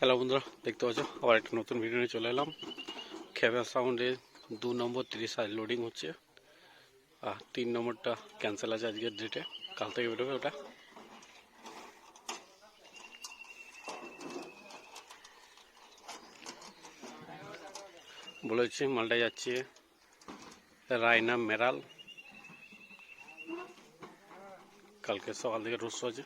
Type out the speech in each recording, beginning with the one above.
Hello বন্ধুরা, দেখতে পাচ্ছ? আবার একটা নতুন ভিডিও নিয়ে চলে এলাম। খেবা সাউন্ডে দু নম্বর তিরিশ আজ লোডিং হচ্ছে। আর তিন নম্বরটা ক্যান্সেল আছে আজকের ডেটে কাল থেকে বেরোবে ওটা। বলেছি মালটা যাচ্ছে রায়না মেরাল। কালকে সকাল থেকে রুশ আছে।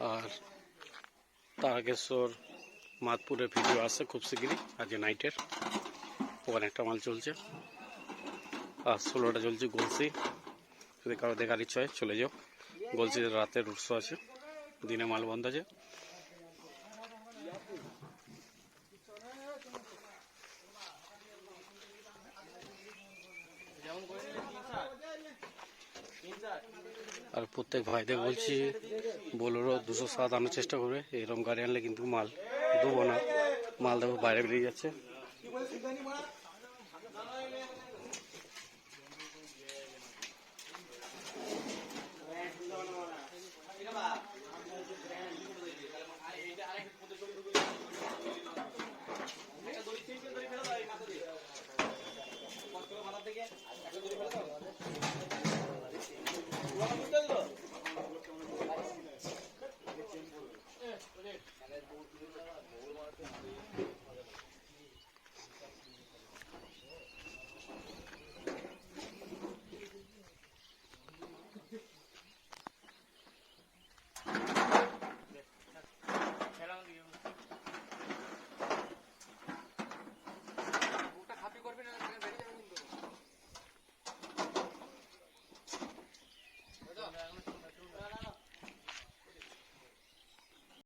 আর তারকেশ্বর, মাতপুরের ভিডিও আসছে খুব শিগগিরই, আজকে নাইটের ওখানে একটা মাল চলছে। আর ষোলোটা চলছে গলসি। যদি কারও দেখার ইচ্ছা হয় চলে যাও। গলসিতে রাতের উৎস আছে। দিনে মাল বন্ধ আছে। আর প্রত্যেক ভাইদের বলছি, বোলেরো দুশো সাত আনার চেষ্টা করবে। এরকম গাড়ি আনলে কিন্তু মাল দেবো না। মাল দেবো বাইরে বেরিয়ে যাচ্ছে। Thank you.